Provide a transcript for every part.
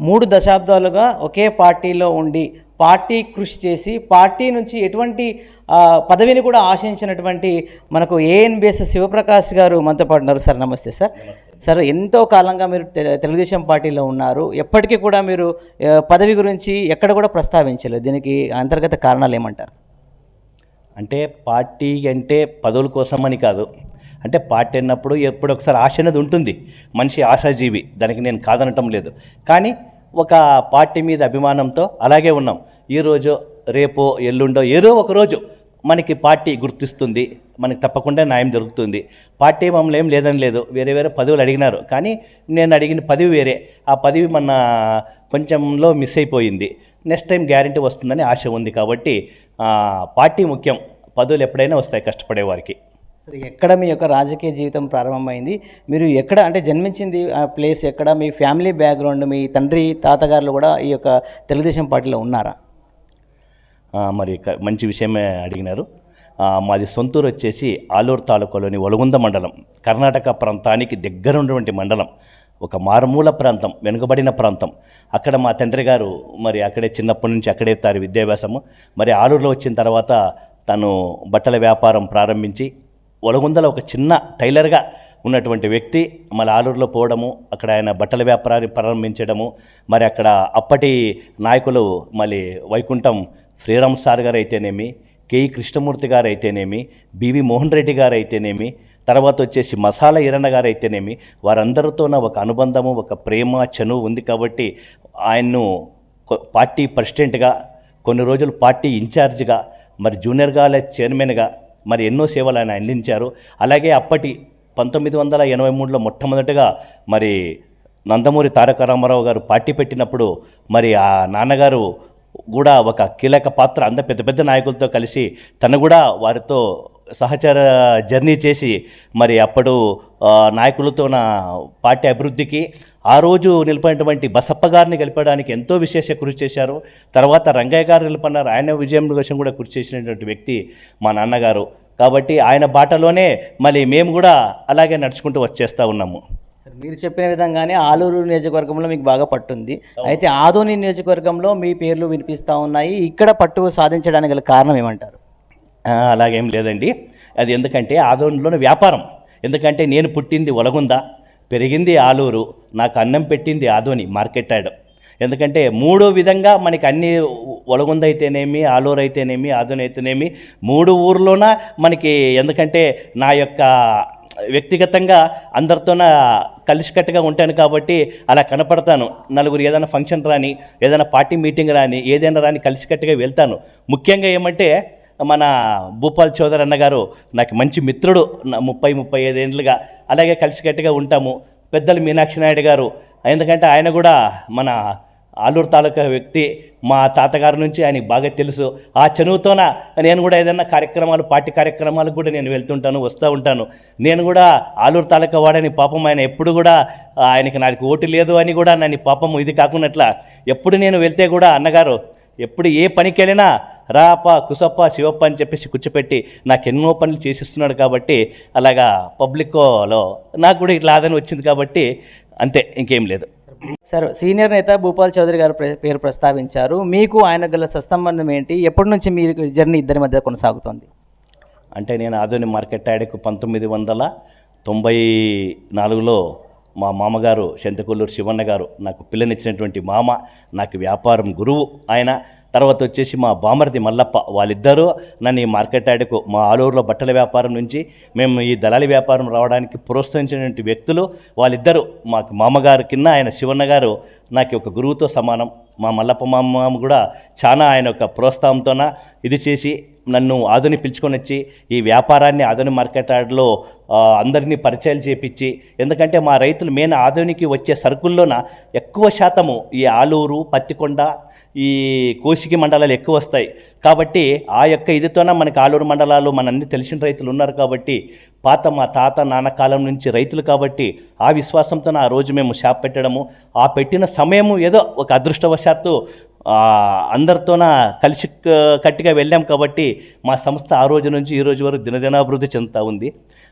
మూడు దశాబ్దాలుగా ఒకే పార్టీలో ఉండి పార్టీ కృషి చేసి పార్టీ నుంచి ఎటువంటి పదవిని కూడా ఆశించినటువంటి మనకు ఏఎన్బిఎస్ శివప్రకాష్ గారు మనతో పాటు ఉన్నారు. సార్ నమస్తే సార్. సార్ ఎంతో కాలంగా మీరు తె- తెలుగుదేశం పార్టీలో ఉన్నారు. ఎప్పటికీ కూడా మీరు పదవి గురించి ఎక్కడ కూడా ప్రస్తావించలేదు. దీనికి అంతర్గత కారణాలు ఏమంటారు? అంటే పార్టీ అంటే పదవుల కోసం అని కాదు. అంటే పార్టీ అన్నప్పుడు ఎప్పుడు ఒకసారి ఆశ అనేది ఉంటుంది. మనిషి ఆశాజీవి దానికి నేను కాదనటం లేదు. కానీ ఒక పార్టీ మీద అభిమానంతో అలాగే ఉన్నాం. ఈరోజు రేపో ఎల్లుండో ఏదో ఒక రోజు మనకి పార్టీ గుర్తిస్తుంది. మనకి తప్పకుండా న్యాయం జరుగుతుంది. పార్టీ మమ్మల్ని ఏం లేదని లేదు. వేరే వేరే పదవులు అడిగినారు. కానీ నేను అడిగిన పదవి వేరే. ఆ పదవి మన కొంచెంలో మిస్ అయిపోయింది. నెక్స్ట్ టైం గ్యారంటీ వస్తుందని ఆశ ఉంది కాబట్టి పార్టీ ముఖ్యం. పదవులు ఎప్పుడైనా వస్తాయి కష్టపడే వారికి. సరే ఎక్కడ మీ యొక్క రాజకీయ జీవితం ప్రారంభమైంది? మీరు ఎక్కడ అంటే జన్మించింది ఆ ప్లేస్ ఎక్కడ? మీ ఫ్యామిలీ బ్యాక్గ్రౌండ్ మీ తండ్రి తాతగారులు కూడా ఈ యొక్క తెలుగుదేశం పార్టీలో ఉన్నారా? మరి మంచి విషయమే అడిగినారు. మాది సొంతూరు వచ్చేసి ఆలూరు తాలూకాలోని ఒలగుంద మండలం. కర్ణాటక ప్రాంతానికి దగ్గర ఉన్నటువంటి మండలం. ఒక మారుమూల ప్రాంతం వెనుకబడిన ప్రాంతం. అక్కడ మా తండ్రి గారు మరి అక్కడే చిన్నప్పటి నుంచి అక్కడే తారు విద్యాభ్యాసము. మరి ఆలూరులో వచ్చిన తర్వాత తను బట్టల వ్యాపారం ప్రారంభించి వలగుందల ఒక చిన్న టైలర్గా ఉన్నటువంటి వ్యక్తి మళ్ళీ ఆలూరులో పోవడము అక్కడ ఆయన బట్టల వ్యాపారాన్ని ప్రారంభించడము మరి అక్కడ అప్పటి నాయకులు మళ్ళీ వైకుంఠం శ్రీరామ్ సార్ గారు అయితేనేమి కేఈ కృష్ణమూర్తి గారు అయితేనేమి బివి మోహన్ రెడ్డి గారు అయితేనేమి తర్వాత వచ్చేసి మసాలా ఈరన్న గారు అయితేనేమి వారందరితోన ఒక అనుబంధము ఒక ప్రేమ చనువు ఉంది కాబట్టి ఆయన్ను పార్టీ ప్రెసిడెంట్గా కొన్ని రోజులు పార్టీ ఇన్ఛార్జ్గా మరి జూనియర్ కాలేజ్ చైర్మన్గా మరి ఎన్నో సేవలు ఆయన అందించారు. అలాగే అప్పటి పంతొమ్మిది వందల ఎనభై మూడులో మొట్టమొదటిగా మరి నందమూరి తారక రామారావు గారు పార్టీ పెట్టినప్పుడు మరి ఆ నాన్నగారు కూడా ఒక కీలక పాత్ర అంత పెద్ద పెద్ద నాయకులతో కలిసి తను కూడా వారితో సహచర జర్నీ చేసి మరి అప్పుడు నాయకులతో నా పార్టీ అభివృద్ధికి ఆ రోజు నిలిపినటువంటి బసప్ప గారిని గెలపడానికి ఎంతో విశేష కృషి చేశారు. తర్వాత రంగయ్య గారు నిలపన్నారు. ఆయన విజయం కోసం కూడా కృషి చేసినటువంటి వ్యక్తి మా నాన్నగారు. కాబట్టి ఆయన బాటలోనే మళ్ళీ మేము కూడా అలాగే నడుచుకుంటూ వచ్చేస్తూ ఉన్నాము. సరే, మీరు చెప్పిన విధంగానే ఆలూరు నియోజకవర్గంలో మీకు బాగా పట్టుంది. అయితే ఆదోని నియోజకవర్గంలో మీ పేర్లు వినిపిస్తూ ఉన్నాయి. ఇక్కడ పట్టు సాధించడానికి గల కారణం ఏమంటారు? అలాగేం లేదండి. అది ఎందుకంటే ఆదోనిలోని వ్యాపారం. ఎందుకంటే నేను పుట్టింది ఒలగుంద పెరిగింది ఆలూరు నాకు అన్నం పెట్టింది ఆదోని మార్కెట్ యాడ్ ఎందుకంటే మూడో విధంగా మనకి అన్ని ఒలగుంద అయితేనేమి ఆలూరు అయితేనేమి ఆదోని అయితేనేమి మూడు ఊర్లోన మనకి ఎందుకంటే నా యొక్క వ్యక్తిగతంగా అందరితోన కలిసికట్టుగా ఉంటాను కాబట్టి అలా కనపడతాను. నలుగురు ఏదైనా ఫంక్షన్ రాని ఏదైనా పార్టీ మీటింగ్ రాని ఏదైనా రాని కలిసికట్టుగా వెళ్తాను. ముఖ్యంగా ఏమంటే మన భూపాల్ చౌదరి అన్న గారు నాకు మంచి మిత్రుడు ముప్పై ముప్పై ఐదేండ్లుగా అలాగే కలిసికట్టుగా ఉంటాము. పెద్దలు మీనాక్షి నాయుడు గారు. ఎందుకంటే ఆయన కూడా మన ఆలూరు తాలూకా వ్యక్తి. మా తాతగారి నుంచి ఆయనకి బాగా తెలుసు. ఆ చనువుతోన నేను కూడా ఏదైనా కార్యక్రమాలు పార్టీ కార్యక్రమాలకు కూడా నేను వెళ్తుంటాను వస్తూ ఉంటాను. నేను కూడా ఆలూరు తాలూకా వాడని పాపం ఆయన ఎప్పుడు కూడా ఆయనకి నాకు ఓటు లేదు అని కూడా నన్ను పాపం ఇది కాకున్నట్లా ఎప్పుడు నేను వెళ్తే కూడా అన్నగారు ఎప్పుడు ఏ పనికి వెళ్ళినా రాప కుసప్ప శివప్ప అని చెప్పేసి కూర్చోపెట్టి నాకు ఎన్నో పనులు చేసిస్తున్నాడు కాబట్టి అలాగా పబ్లిక్లో నాకు కూడా ఇట్లా ఆదని వచ్చింది కాబట్టి అంతే ఇంకేం లేదు. సార్ సీనియర్ నేత భూపాల్ చౌదరి గారు ప్ర- పేరు ప్రస్తావించారు. మీకు ఆయన గల సత్సంబంధం ఏంటి? ఎప్పటి నుంచి మీరు జర్నీ ఇద్దరి మధ్య కొనసాగుతోంది? అంటే నేను ఆధునిక మార్కెట్ యార్డ్కు పంతొమ్మిది వందల తొంభై నాలుగులో మా మామగారు శంతకొల్లూరు శివన్న గారు నాకు పిల్లనిచ్చినటువంటి మామ నాకు వ్యాపారం గురువు ఆయన. తర్వాత వచ్చేసి మా బామర్ది మల్లప్ప వాళ్ళిద్దరూ నన్ను ఈ మార్కెట్ యార్డుకు మా ఆలూరులో బట్టల వ్యాపారం నుంచి మేము ఈ దళాలి వ్యాపారం రావడానికి ప్రోత్సహించినటువంటి వ్యక్తులు వాళ్ళిద్దరూ మాకు మామగారు కింద ఆయన శివన్న గారు నాకు ఒక గురువుతో సమానం. మా మల్లప్ప మామ కూడా చాలా ఆయన యొక్క ప్రోత్సాహంతోన ఇది చేసి నన్ను ఆదుని పిలుచుకొని వచ్చి ఈ వ్యాపారాన్ని ఆధుని మార్కెట్ యార్డ్లో అందరినీ పరిచయాలు చేపించి ఎందుకంటే మా రైతులు మెయిన్ ఆధునికి వచ్చే సరుకుల్లోన ఎక్కువ శాతము ఈ ఆలూరు పత్తికొండ ఈ కోసికి మండలాలు ఎక్కువ వస్తాయి. కాబట్టి ఆ యొక్క ఇదితోన మనకి ఆలూరు మండలాలు మన అన్ని తెలిసిన రైతులు ఉన్నారు కాబట్టి పాత మా తాత నాన్న కాలం నుంచి రైతులు కాబట్టి ఆ విశ్వాసంతో ఆ రోజు మేము షాప్ పెట్టడము. ఆ పెట్టిన సమయము ఏదో ఒక అదృష్టవశాత్తు అందరితోన కలిసి కట్టిగా వెళ్ళాం కాబట్టి మా సంస్థ ఆ రోజు నుంచి ఈ రోజు వరకు దినదినాభివృద్ధి చెందుతూ ఉంది.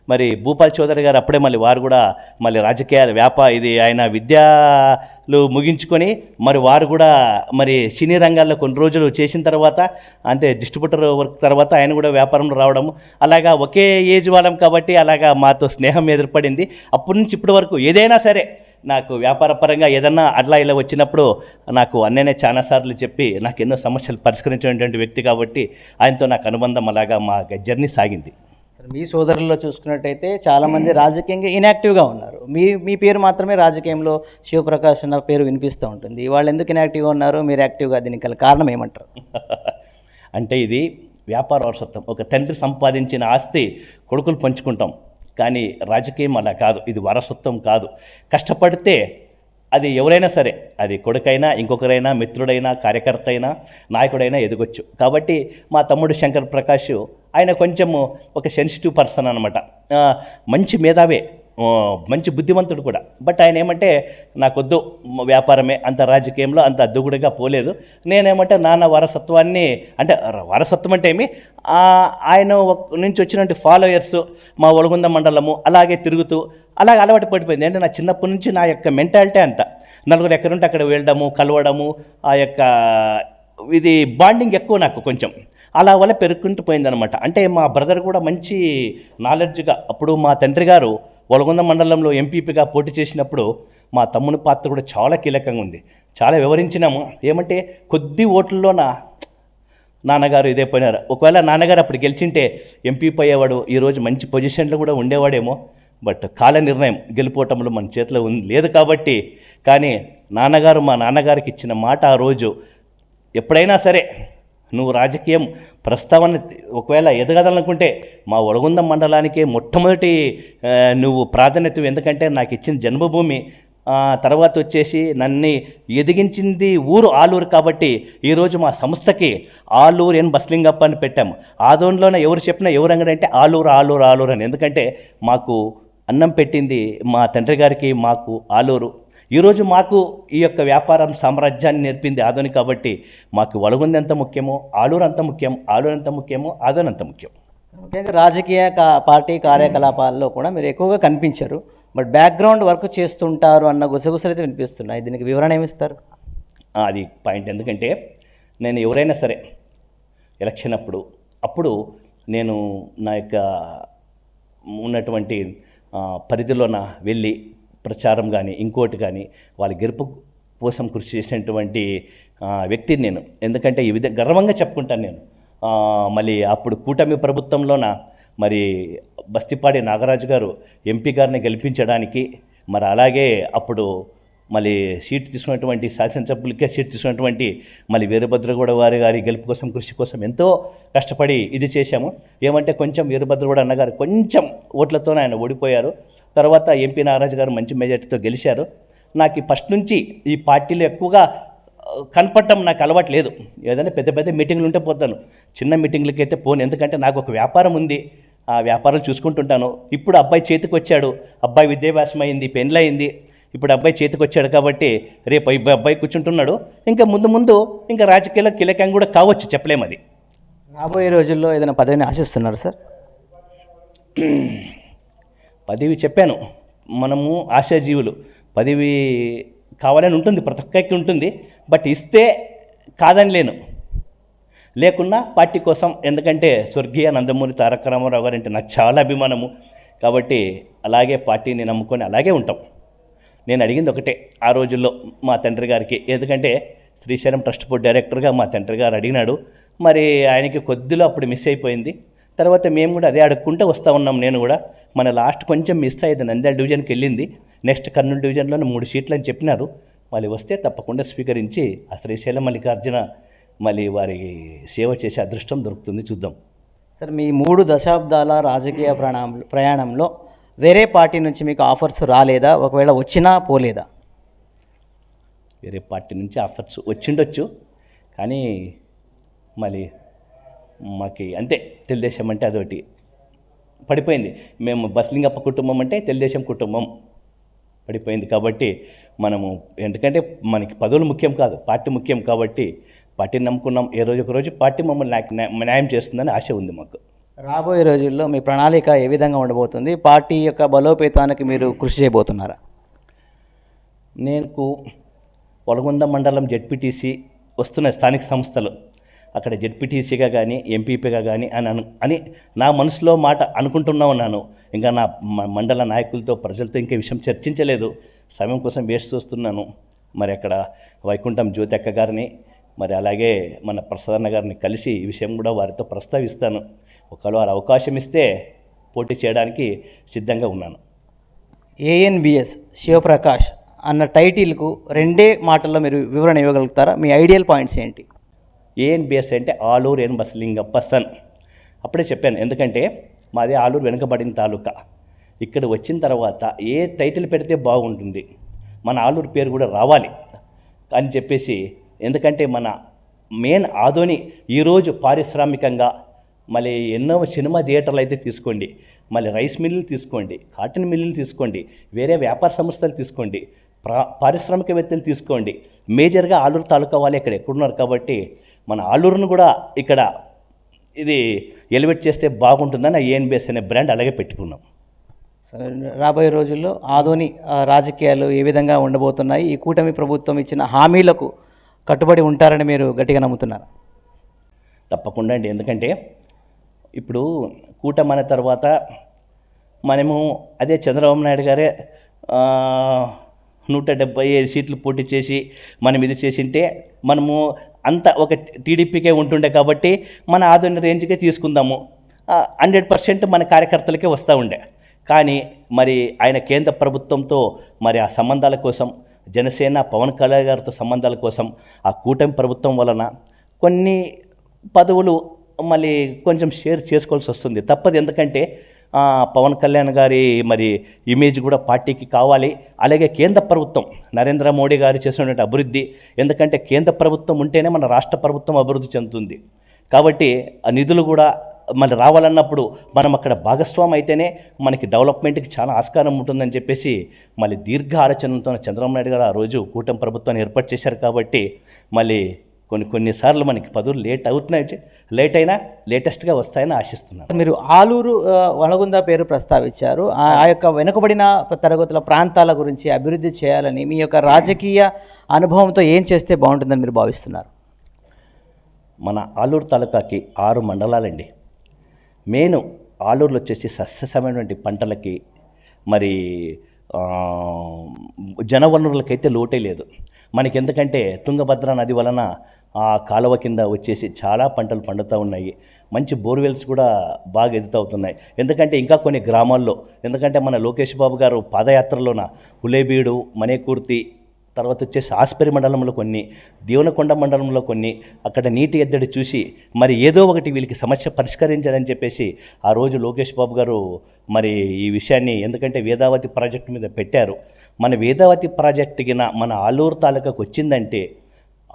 మరి భూపాల్ చౌదరి గారు అప్పుడే మళ్ళీ వారు కూడా మళ్ళీ రాజకీయ వ్యాప ఇది ఆయన విద్యలు ముగించుకొని మరి వారు కూడా మరి సినీ రంగాల్లో కొన్ని రోజులు చేసిన తర్వాత అంటే డిస్ట్రిబ్యూటర్ వర్క్ తర్వాత ఆయన కూడా వ్యాపారంలో రావడము. అలాగా ఒకే ఏజ్ వాళ్ళం కాబట్టి అలాగా మాతో స్నేహం ఏర్పడింది. అప్పటి నుంచి ఇప్పటి వరకు ఏదైనా సరే నాకు వ్యాపార పరంగా ఏదన్నా అట్లా ఇలా వచ్చినప్పుడు నాకు అన్ననే చాలాసార్లు చెప్పి నాకు ఎన్నో సమస్యలు పరిష్కరించినటువంటి వ్యక్తి కాబట్టి ఆయనతో నాకు అనుబంధం అలాగా మా జర్నీ సాగింది. మీ సోదరుల్లో చూసుకున్నట్టయితే చాలామంది రాజకీయంగా ఇన్యాక్టివ్గా ఉన్నారు. మీ మీ పేరు మాత్రమే రాజకీయంలో శివప్రకాష్ అన్న పేరు వినిపిస్తూ ఉంటుంది. వాళ్ళు ఎందుకు ఇన్యాక్టివ్గా ఉన్నారు? మీరు యాక్టివ్గా దీనికి గల కారణం ఏమంటారు? అంటే ఇది వ్యాపార వారసత్వం. ఒక తండ్రి సంపాదించిన ఆస్తి కొడుకులు పంచుకుంటాం. కానీ రాజకీయం అలా కాదు. ఇది వారసత్వం కాదు. కష్టపడితే అది ఎవరైనా సరే అది కొడుకైనా ఇంకొకరైనా మిత్రుడైనా కార్యకర్త అయినా నాయకుడైనా ఎదగొచ్చు. కాబట్టి మా తమ్ముడు శంకర్ ప్రకాష్ ఆయన కొంచెము ఒక సెన్సిటివ్ పర్సన్ అనమాట మంచి మేధావే. మంచి బుద్ధిమంతుడు కూడా. బట్ ఆయన ఏమంటే నాకొద్దు వ్యాపారమే అంత రాజకీయంలో అంత అద్దుగుడిగా పోలేదు. నేనేమంటే నాన్న వారసత్వాన్ని అంటే వారసత్వం అంటే ఏమి? ఆయన ఒక- నుంచి వచ్చినటువంటి ఫాలోయర్స్ మా ఒలగుంద మండలము అలాగే తిరుగుతూ అలాగే అలవాటు పడిపోయింది. అంటే నా చిన్నప్పటి నుంచి నా యొక్క మెంటాలిటీ అంత. నలుగురు ఎక్కడుంటే అక్కడ వెళ్ళడము కలవడము ఆ యొక్క ఇది బాండింగ్ ఎక్కువ నాకు కొంచెం. అలా వల్ల పెరుగుకుంటూ పోయిందనమాట అంటే మా బ్రదర్ కూడా మంచి నాలెడ్జ్గా అప్పుడు మా తండ్రి గారు ఒలగొంద మండలంలో ఎంపీపీగా పోటీ చేసినప్పుడు మా తమ్ముని పాత్ర కూడా చాలా కీలకంగా ఉంది. చాలా వివరించినాము. ఏమంటే కొద్ది ఓట్లలోన నాన్నగారు ఇదే పోయినారు ఒకవేళ నాన్నగారు అప్పుడు గెలిచింటే ఎంపీ పోయేవాడు ఈరోజు మంచి పొజిషన్లో కూడా ఉండేవాడేమో. బట్ కాల నిర్ణయం గెలిపోవటంలో మన చేతిలో ఉంది. లేదు కాబట్టి కానీ నాన్నగారు మా నాన్నగారికి ఇచ్చిన మాట ఆ రోజు ఎప్పుడైనా సరే నువ్వు రాజకీయం ప్రస్తావన ఒకవేళ ఎదగదనుకుంటే మా ఒడగుందం మండలానికి మొట్టమొదటి నువ్వు ప్రాధాన్యత ఎందుకంటే నాకు ఇచ్చిన జన్మభూమి తర్వాత వచ్చేసి నన్ను ఎదిగించింది ఊరు ఆలూరు కాబట్టి ఈరోజు మా సంస్థకి ఆలూరు ఎన్ బస్లింగప్ప అని పెట్టాము. ఆదోన్లోనే ఎవరు చెప్పినా ఎవరు అంగడి అంటే ఆలూరు ఆలూరు ఆలూరు అని. ఎందుకంటే మాకు అన్నం పెట్టింది మా తండ్రి గారికి మాకు ఆలూరు ఈరోజు మాకు ఈ యొక్క వ్యాపారం సామ్రాజ్యాన్ని నేర్పింది ఆదోని కాబట్టి మాకు వలగుంది ఎంత ముఖ్యమో ఆలూరు అంత ముఖ్యం ఆలూరు ఎంత ముఖ్యమో ఆదోని అంత ముఖ్యం. ముఖ్యంగా రాజకీయ కా- పార్టీ కార్యకలాపాల్లో కూడా మీరు ఎక్కువగా కనిపించరు. బట్ బ్యాక్గ్రౌండ్ వర్క్ చేస్తుంటారు అన్న గుసగుసలు అయితే వినిపిస్తున్నాయి. దీనికి వివరణ ఏమిస్తారు? అది పాయింట్. ఎందుకంటే నేను ఎవరైనా సరే ఎలక్షన్ అప్పుడు అప్పుడు నేను నా యొక్క ఉన్నటువంటి పరిధిలోన వెళ్ళి ప్రచారం కానీ ఇంకోటి కానీ వాళ్ళ గెలుపు కోసం కృషి చేసినటువంటి వ్యక్తిని నేను. ఎందుకంటే ఈ విధంగా గర్వంగా చెప్పుకుంటాను నేను. మళ్ళీ అప్పుడు కూటమి ప్రభుత్వంలోన మరి బస్తిపాడి నాగరాజు గారు ఎంపీ గారిని గెలిపించడానికి మరి అలాగే అప్పుడు మళ్ళీ సీట్ తీసుకున్నటువంటి శాసనసభ్యులకే సీట్ తీసుకున్నటువంటి మళ్ళీ వీరభద్రగౌడ వారి గారి గెలుపు కోసం కృషి కోసం ఎంతో కష్టపడి ఇది చేశాము. ఏమంటే కొంచెం వీరభద్రగౌడ అన్నగారు కొంచెం ఓట్లతో ఆయన ఓడిపోయారు. తర్వాత ఎంపీ నాగరాజు గారు మంచి మెజార్టీతో గెలిచారు. నాకు ఈ ఫస్ట్ నుంచి ఈ పార్టీలో ఎక్కువగా కనపడటం నాకు అలవాటు లేదు. ఏదైనా పెద్ద పెద్ద మీటింగ్లు ఉంటే పోతాను. చిన్న మీటింగ్లకి అయితే పోను. ఎందుకంటే నాకు ఒక వ్యాపారం ఉంది. ఆ వ్యాపారం చూసుకుంటుంటాను. ఇప్పుడు అబ్బాయి చేతికి వచ్చాడు అబ్బాయి విద్యాభ్యాసం అయింది పెళ్ళయింది ఇప్పుడు అబ్బాయి చేతికి వచ్చాడు కాబట్టి రేపు అబ్బాయి కూర్చుంటున్నాడు. ఇంకా ముందు ముందు ఇంకా రాజకీయాల్లో కీలకంగా కూడా కావచ్చు చెప్పలేము అది. రాబోయే రోజుల్లో ఏదైనా పదవిని ఆశిస్తున్నారు సార్? పదవి చెప్పాను. మనము ఆశాజీవులు. పదవి కావాలని ఉంటుంది ప్రతి ఒక్కరికి ఉంటుంది. బట్ ఇస్తే కాదని లేను. లేకున్నా పార్టీ కోసం ఎందుకంటే స్వర్గీయ నందమూరి తారక రామారావు గారు అంటే నాకు చాలా అభిమానము. కాబట్టి అలాగే పార్టీని నమ్ముకొని అలాగే ఉంటాం. నేను అడిగింది ఒకటే ఆ రోజుల్లో మా తండ్రి గారికి. ఎందుకంటే శ్రీశైలం ట్రస్ట్ బోర్డ్ డైరెక్టర్గా మా తండ్రి గారు అడిగినాడు. మరి ఆయనకి కొద్దిలో అప్పుడు మిస్ అయిపోయింది. తర్వాత మేము కూడా అదే అడుక్కుంటూ వస్తూ ఉన్నాం నేను కూడా. మన లాస్ట్ కొంచెం మిస్ అయ్యేది నంద్యాల డివిజన్కి వెళ్ళింది. నెక్స్ట్ కర్నూలు డివిజన్లో మూడు సీట్లు అని చెప్పినారు. మళ్ళీ వస్తే తప్పకుండా స్వీకరించి ఆ శ్రీశైలం మల్లికార్జున మళ్ళీ వారి సేవ చేసే అదృష్టం దొరుకుతుంది చూద్దాం. సార్ మీ మూడు దశాబ్దాల రాజకీయ ప్రయాణం ప్రయాణంలో వేరే పార్టీ నుంచి మీకు ఆఫర్స్ రాలేదా? ఒకవేళ వచ్చినా పోలేదా? వేరే పార్టీ నుంచి ఆఫర్స్ వచ్చిండొచ్చు. కానీ మళ్ళీ మాకి అంతే తెలుగుదేశం అంటే అదొకటి. పడిపోయింది. మేము బస్లింగప్ప కుటుంబం అంటే తెలుగుదేశం కుటుంబం పడిపోయింది కాబట్టి మనము ఎందుకంటే మనకి పదవులు ముఖ్యం కాదు పార్టీ ముఖ్యం కాబట్టి పార్టీని నమ్ముకున్నాం. ఏ రోజు ఒక రోజు పార్టీ మమ్మల్ని న్యాయం చేస్తుందని ఆశ ఉంది మాకు. రాబోయే రోజుల్లో మీ ప్రణాళిక ఏ విధంగా ఉండబోతుంది? పార్టీ యొక్క బలోపేతానికి మీరు కృషి చేయబోతున్నారా? నేను వలగొంద మండలం జెడ్పీటీసీ వస్తున్న స్థానిక సంస్థలు అక్కడ జెడ్పీటీసీగా కానీ ఎంపీపీగా కానీ అని అను అని నా మనసులో మాట అనుకుంటున్నా ఉన్నాను. ఇంకా నా మండల నాయకులతో ప్రజలతో ఇంకా విషయం చర్చించలేదు. సమయం కోసం వేస్ట్ చూస్తున్నాను. మరి అక్కడ వైకుంఠం జ్యోతి అక్క గారిని మరి అలాగే మన ప్రసన్న గారిని కలిసి ఈ విషయం కూడా వారితో ప్రస్తావిస్తాను. ఒకవేళ వారు అవకాశం ఇస్తే పోటీ చేయడానికి సిద్ధంగా ఉన్నాను. ఏఎన్బిఎస్ శివప్రకాష్ అన్న టైటిల్కు రెండే మాటల్లో మీరు వివరణ ఇవ్వగలుగుతారా? మీ ఐడియల్ పాయింట్స్ ఏంటి? ఏఎన్బిఎస్ అంటే ఆలూరు ఎన్ బసలింగప్ప సన్. అప్పుడే చెప్పాను ఎందుకంటే మాది ఆలూరు వెనుకబడిన తాలూకా. ఇక్కడ వచ్చిన తర్వాత ఏ టైటిల్ పెడితే బాగుంటుంది మన ఆలూరు పేరు కూడా రావాలి అని చెప్పేసి ఎందుకంటే మన మెయిన్ ఆదోని ఈరోజు పారిశ్రామికంగా మళ్ళీ ఎన్నో సినిమా థియేటర్లు అయితే తీసుకోండి మళ్ళీ రైస్ మిల్లులు తీసుకోండి కాటన్ మిల్లులు తీసుకోండి వేరే వ్యాపార సంస్థలు తీసుకోండి ప్రా పారిశ్రామికవేత్తలు తీసుకోండి. మేజర్గా ఆలూరు తాలూకా వాళ్ళు ఇక్కడ ఎక్కడున్నారు కాబట్టి మన ఆలూరును కూడా ఇక్కడ ఇది ఎలివేట్ చేస్తే బాగుంటుందని ఏఎన్బిఎస్ అనే బ్రాండ్ అలాగే పెట్టుకున్నాం. సరే, రాబోయే రోజుల్లో ఆదోని రాజకీయాలు ఏ విధంగా ఉండబోతున్నాయి? ఈ కూటమి ప్రభుత్వం ఇచ్చిన హామీలకు కట్టుబడి ఉంటారని మీరు గట్టిగా నమ్ముతున్నారు? తప్పకుండా అండి. ఎందుకంటే ఇప్పుడు కూటమి తర్వాత మనము అదే చంద్రబాబు నాయుడు గారే నూట డెబ్బై ఐదు సీట్లు పోటీ చేసి మనం ఇది చేసింటే మనము అంత ఒక టీడీపీకే ఉంటుండే కాబట్టి మన ఆధునిక రేంజ్కే తీసుకుందాము. హండ్రెడ్ పర్సెంట్ మన కార్యకర్తలకే వస్తూ ఉండే. కానీ మరి ఆయన కేంద్ర ప్రభుత్వంతో మరి ఆ సంబంధాల కోసం జనసేన పవన్ కళ్యాణ్ గారితో సంబంధాల కోసం ఆ కూటమి ప్రభుత్వం వలన కొన్ని పదవులు మళ్ళీ కొంచెం షేర్ చేసుకోవాల్సి వస్తుంది. తప్పదు. ఎందుకంటే పవన్ కళ్యాణ్ గారి మరి ఇమేజ్ కూడా పార్టీకి కావాలి. అలాగే కేంద్ర ప్రభుత్వం నరేంద్ర మోడీ గారు చేసినటువంటి అభివృద్ధి. ఎందుకంటే కేంద్ర ప్రభుత్వం ఉంటేనే మన రాష్ట్ర ప్రభుత్వం అభివృద్ధి చెందుతుంది. కాబట్టి ఆ నిధులు కూడా మళ్ళీ రావాలన్నప్పుడు మనం అక్కడ భాగస్వామి అయితేనే మనకి డెవలప్మెంట్కి చాలా ఆస్కారం ఉంటుందని చెప్పేసి మళ్ళీ దీర్ఘ ఆలోచనలతో చంద్రబాబు నాయుడు గారు ఆ రోజు కూటమి ప్రభుత్వాన్ని ఏర్పాటు చేశారు కాబట్టి మళ్ళీ కొన్ని కొన్నిసార్లు మనకి పదవులు లేట్ అవుతున్నాయి లేట్ అయినా లేటెస్ట్గా వస్తాయని ఆశిస్తున్నాను. మీరు ఆలూరు వనగుంద పేరు ప్రస్తావించారు. ఆ యొక్క వెనుకబడిన తరగతుల ప్రాంతాల గురించి అభివృద్ధి చేయాలని మీ యొక్క రాజకీయ అనుభవంతో ఏం చేస్తే బాగుంటుందని మీరు భావిస్తున్నారు? మన ఆలూరు తాలూకాకి ఆరు మండలాలండి. మెయిన్ ఆలూరులో వచ్చేసి సస్యసమైనటువంటి పంటలకి మరి జనవనరులకైతే లోటే లేదు. మనకి ఎందుకంటే తుంగభద్ర నది వలన ఆ కాలువ కింద వచ్చేసి చాలా పంటలు పండుతూ ఉన్నాయి. మంచి బోర్వెల్స్ కూడా బాగా ఎదుతవుతున్నాయి ఎందుకంటే ఇంకా కొన్ని గ్రామాల్లో ఎందుకంటే మన లోకేష్ బాబు గారు పాదయాత్రలోన హులేబీడు మనేకూర్తి తర్వాత వచ్చేసి ఆస్పరి మండలంలో కొన్ని దీవనకొండ మండలంలో కొన్ని అక్కడ నీటి ఎద్దడి చూసి మరి ఏదో ఒకటి వీళ్ళకి సమస్య పరిష్కరించాలని చెప్పేసి ఆ రోజు లోకేష్ బాబు గారు మరి ఈ విషయాన్ని ఎందుకంటే వేదావతి ప్రాజెక్టు మీద పెట్టారు. మన వేదావతి ప్రాజెక్టుకిన మన ఆలూరు తాలూకాకు వచ్చిందంటే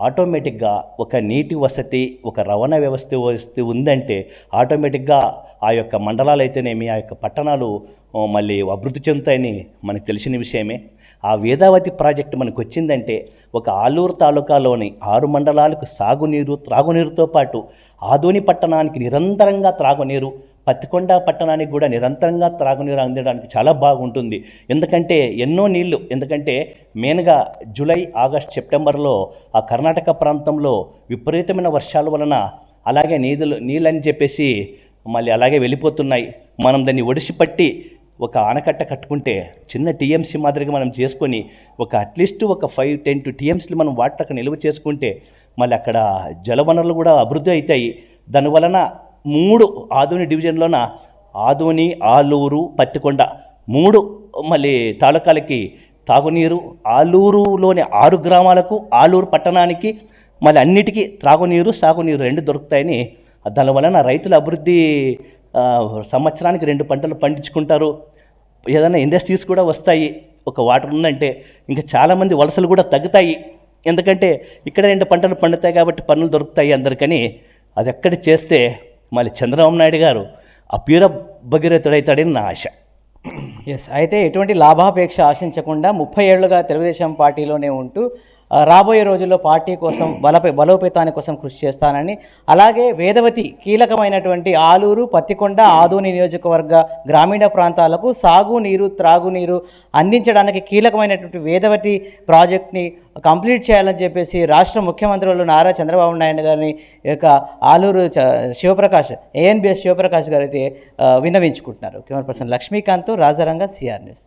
ఆటోమేటిక్గా ఒక నీటి వసతి ఒక రవాణా వ్యవస్థ వసతి ఉందంటే ఆటోమేటిక్గా ఆ యొక్క మండలాలు అయితేనేమి ఆ యొక్క పట్టణాలు మళ్ళీ అభివృద్ధి చెందుతాయని మనకు తెలిసిన విషయమే. ఆ వేదావతి ప్రాజెక్టు మనకు వచ్చిందంటే ఒక ఆలూరు తాలూకాలోని ఆరు మండలాలకు సాగునీరు త్రాగునీరుతో పాటు ఆదోని పట్టణానికి నిరంతరంగా త్రాగునీరు పత్తికొండ పట్టణానికి కూడా నిరంతరంగా త్రాగునీరు అందడానికి చాలా బాగుంటుంది. ఎందుకంటే ఎన్నో నీళ్ళు ఎందుకంటే మెయిన్గా జూలై ఆగస్ట్ సెప్టెంబర్లో ఆ కర్ణాటక ప్రాంతంలో విపరీతమైన వర్షాల వలన అలాగే నీళ్ళు నీళ్ళని చెప్పేసి మళ్ళీ అలాగే వెళ్ళిపోతున్నాయి. మనం దాన్ని ఒడిసి పట్టి ఒక ఆనకట్ట కట్టుకుంటే చిన్న టీఎంసీ మాదిరిగా మనం చేసుకొని ఒక అట్లీస్ట్ ఒక ఫైవ్ టెన్ టు టీఎంసీలు మనం వాటర్ అక్కడ నిల్వ చేసుకుంటే మళ్ళీ అక్కడ జలవనరులు కూడా అభివృద్ధి అవుతాయి. దానివలన మూడు ఆదోని డివిజన్లోన ఆదోని ఆలూరు పత్తికొండ మూడు మళ్ళీ తాలూకాలకి తాగునీరు ఆలూరులోని ఆరు గ్రామాలకు ఆలూరు పట్టణానికి మళ్ళీ అన్నిటికీ త్రాగునీరు సాగునీరు రెండు దొరుకుతాయని దాని వలన రైతుల అభివృద్ధి సంవత్సరానికి రెండు పంటలు పండించుకుంటారు. ఏదైనా ఇండస్ట్రీస్ కూడా వస్తాయి. ఒక వాటర్ ఉందంటే ఇంకా చాలామంది వలసలు కూడా తగ్గుతాయి. ఎందుకంటే ఇక్కడ రెండు పంటలు పండుతాయి కాబట్టి పనులు దొరుకుతాయి అందరికని. అది ఎక్కడ చేస్తే మళ్ళీ చంద్రబాబు నాయుడు గారు అపీర భగీరథుడైతాడని నా ఆశ. ఎస్ అయితే ఎటువంటి లాభాపేక్ష ఆశించకుండా ముప్పై ఏళ్ళుగా తెలుగుదేశం పార్టీలోనే ఉంటూ రాబోయే రోజుల్లో పార్టీ కోసం బలపై బలోపేతాని కోసం కృషి చేస్తానని అలాగే వేదవతి కీలకమైనటువంటి ఆలూరు పత్తికొండ ఆదోని నియోజకవర్గ గ్రామీణ ప్రాంతాలకు సాగునీరు త్రాగునీరు అందించడానికి కీలకమైనటువంటి వేదవతి ప్రాజెక్ట్ని కంప్లీట్ చేయాలని చెప్పేసి రాష్ట్ర ముఖ్యమంత్రులు నారా చంద్రబాబు నాయుడు గారిని ఈ యొక్క ఆలూరు చ- Shivprakash A N B S Shivaprakash garu అయితే విన్నవించుకుంటున్నారు. Camera person Lakshmikanth Rajaranga C R news.